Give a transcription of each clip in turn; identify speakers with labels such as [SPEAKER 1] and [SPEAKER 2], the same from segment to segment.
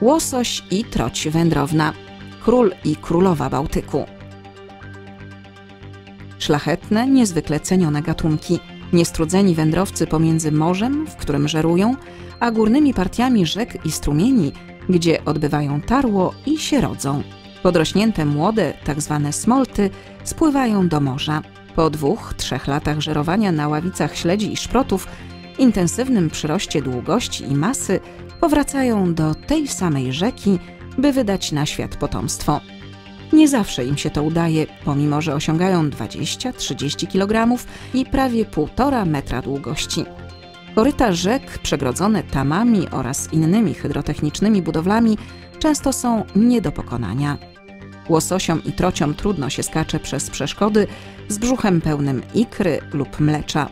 [SPEAKER 1] łosoś i troć wędrowna, król i królowa Bałtyku. Szlachetne, niezwykle cenione gatunki, niestrudzeni wędrowcy pomiędzy morzem, w którym żerują, a górnymi partiami rzek i strumieni, gdzie odbywają tarło i się rodzą. Podrośnięte młode, tak zwane smolty, spływają do morza. Po dwóch, trzech latach żerowania na ławicach śledzi i szprotów, intensywnym przyroście długości i masy, powracają do tej samej rzeki, by wydać na świat potomstwo. Nie zawsze im się to udaje, pomimo że osiągają 20-30 kg i prawie 1,5 metra długości. Koryta rzek, przegrodzone tamami oraz innymi hydrotechnicznymi budowlami, często są nie do pokonania. Łososiom i trociom trudno się skacze przez przeszkody z brzuchem pełnym ikry lub mlecza.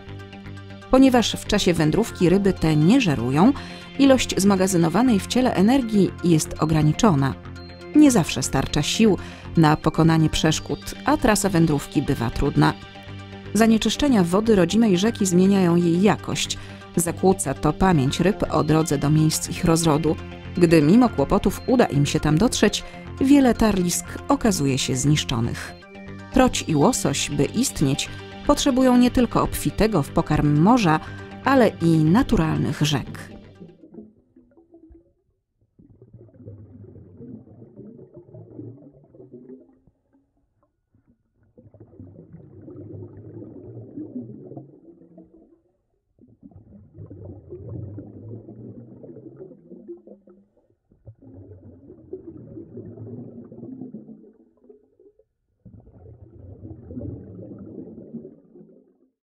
[SPEAKER 1] Ponieważ w czasie wędrówki ryby te nie żerują, ilość zmagazynowanej w ciele energii jest ograniczona. Nie zawsze starcza sił na pokonanie przeszkód, a trasa wędrówki bywa trudna. Zanieczyszczenia wody rodzimej rzeki zmieniają jej jakość. Zakłóca to pamięć ryb o drodze do miejsc ich rozrodu. Gdy mimo kłopotów uda im się tam dotrzeć, wiele tarlisk okazuje się zniszczonych. Troć i łosoś, by istnieć, potrzebują nie tylko obfitego w pokarm morza, ale i naturalnych rzek.